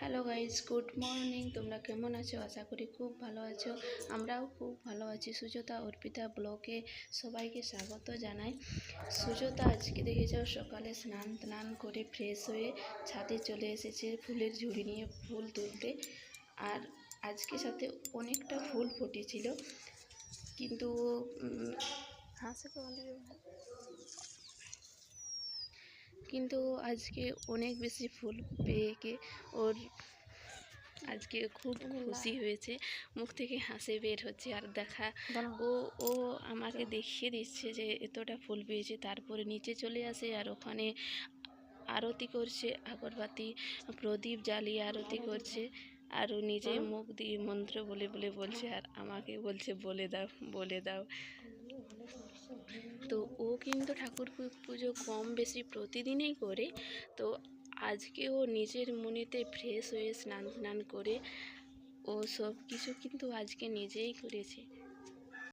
Hello guys good morning তোমরা কেমন আছো? আশা করি খুব ভালো আছো। আমরাও খুব ভালো আছি। সুজাতা, অর্পিতা ব্লগে সবাইকে স্বাগত জানাই। সুজাতা, আজকে দেখে যাও সকালে স্নান টান করে ফ্রেশ হয়ে ছাদে চলে এসেছে ফুলের ঝুড়ি নিয়ে ফুল তুলতে। আর আজকে সাথে অনেকটা ফুল ফুটেছিল। কিন্তু হাসে কিন্তু আজকে অনেক বেশি ফুল পেয়ে ওর আজকে খুব খুশি হয়েছে। মুখ থেকে হাসি বের হচ্ছে আর দেখা ও ও আমাকে দেখিয়ে দিচ্ছে যে এতটা ফুল পেয়েছে তারপরে নিচে চলে আসে আর ওখানে আরতি করছে আগরবাতি প্রদীপ জ্বালিয়ে আরতি করছে আর ও নিজে মুখ দিয়ে মন্ত্র বলে বলে বলছে আর আমাকে বলছে বলে দাও বলে দাও। তো কিন্তু ঠাকুর পুজো কম বেশি প্রতিদিনই করে। তো আজকে ও নিজের মনেতে ফ্রেশ হয়ে স্নান স্নান করে ও সব কিছু কিন্তু আজকে নিজেই করেছে।